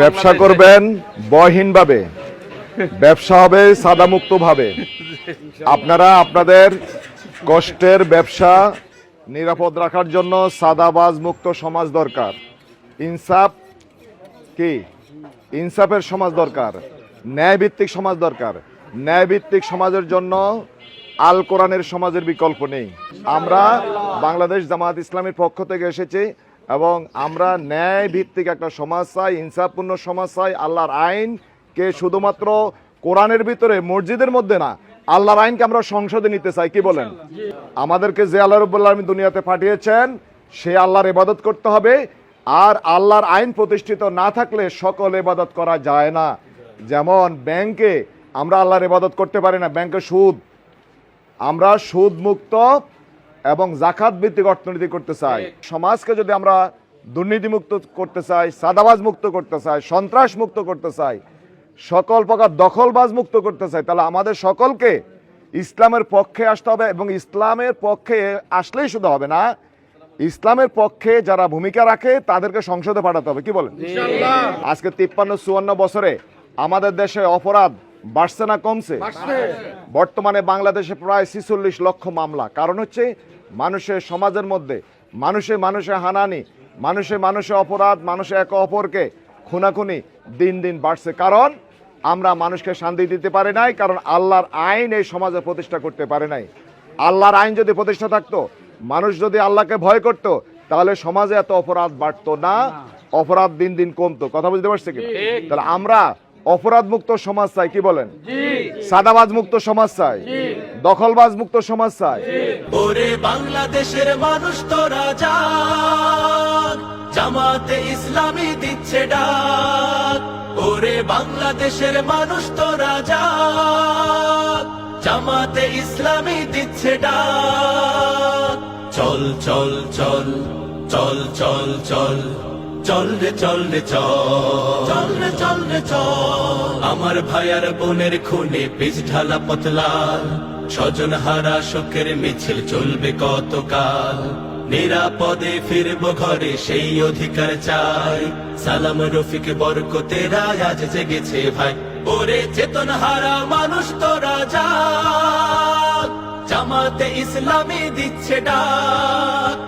ব্যবসা করবেন বয়হীনভাবে। ব্যবসা হবে সাদামুক্ত ভাবে আপনারা আপনাদের কষ্টের ব্যবসা নিরাপদ রাখার জন্য সাদাবাজ মুক্ত সমাজ দরকার। ইনসাফ কি? ইনসাফের সমাজ দরকার ন্যায়ভিত্তিক সমাজ দরকার। ন্যায়ভিত্তিক সমাজের জন্য আল কোরআনের সমাজের বিকল্প নেই। আমরা বাংলাদেশ জামাত ইসলামের পক্ষ থেকে এসেছি এবং আমরা ন্যায় ভিত্তিক একটা সমাজ চাই, ইনসাফপূর্ণ সমাজ চাই, আল্লাহর আইনকে শুধুমাত্র কোরআনের ভিতরে, মসজিদের মধ্যে না, আল্লাহর আইনকে আমরা সংসদে নিতে চাই, কি বলেন? আমাদেরকে যে আল্লাহ রব্বুল্লাহ আলমী দুনিয়াতে পাঠিয়েছেন, সে আল্লাহর ইবাদত করতে হবে, আর আল্লাহর আইন প্রতিষ্ঠিত না থাকলে সকল ইবাদত করা যায় না। যেমন ব্যাংকে আমরা আল্লাহর ইবাদত করতে পারি না, ব্যাংকে সুদ। আমরা সুদ মুক্ত এবং জাকাত ভিত্তিক অর্থনীতি করতে চাই। সমাজকে যদি আমরা দুর্নীতি মুক্ত করতে চাই সাদাবাজ মুক্ত করতে চাই সন্ত্রাস মুক্ত করতে চাই সকল প্রকার দখলবাজ মুক্ত করতে চাই তাহলে আমাদের সকলকে ইসলামের পক্ষে আসতে হবে এবং ইসলামের পক্ষে আসলেই শুধু হবে না ইসলামের পক্ষে যারা ভূমিকা রাখে তাদেরকে সংসদে পাঠাতে হবে। কি বলেন? আজকে তিপ্পান্ন চুয়ান্ন বছরে আমাদের দেশে অপরাধ বাড়ছে না কমছে। বর্তমানে বাংলাদেশে প্রায় ছিচল্লিশ লক্ষ মামলা। কারণ হচ্ছে মানুষের সমাজের মধ্যে মানুষে মানুষে হানানি মানুষে মানুষে অপরাধ মানুষে একে অপরকে খুনাখুনি দিন দিন বাড়ছে। কারণ আমরা মানুষকে শান্তি দিতে পারি নাই কারণ আল্লাহর আইন এই সমাজে প্রতিষ্ঠা করতে পারে নাই। আল্লাহর আইন যদি প্রতিষ্ঠা থাকতো মানুষ যদি আল্লাহকে ভয় করত তাহলে সমাজে এত অপরাধ বাড়তো না অপরাধ দিন দিন কমতো। কথা বুঝতে পারছে কি তাহলে আমরা অপরাধ মুক্ত সমাজ চাই কি বলেন? সাদাবাজ মুক্ত সমাজ চাই দখলবাজ মুক্ত সমাজ চাই। ওরে বাংলাদেশের মানুষ তোরা জামাতে ইসলামী দিচ্ছে ডাক। ওরে বাংলাদেশের মানুষ তোরা যাক জামাতে ইসলামী দিচ্ছে ডাক। চল চল চল চল চল চল। চল রে চল রে চল। রে চল রে চল। আমার ভাইয়ার বোনের খুনে পিছ ঢালা পতলাল স্বজন হারা শোকের মিছিল চলবে কতকাল? নিরাপদে ফিরব ঘরে সেই অধিকার চাই। সালাম রফিক বরকতেরা আজ জেগেছে ভাই। ওরে চেতন হারা মানুষ তো রাজা। জামাতে ইসলামে দিচ্ছে ডাক।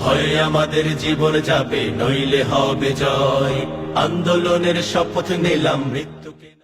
ভয়ে আমাদের জীবন যাবে নইলে হবে জয়। আন্দোলনের শপথ নিলাম মৃত্যুকে।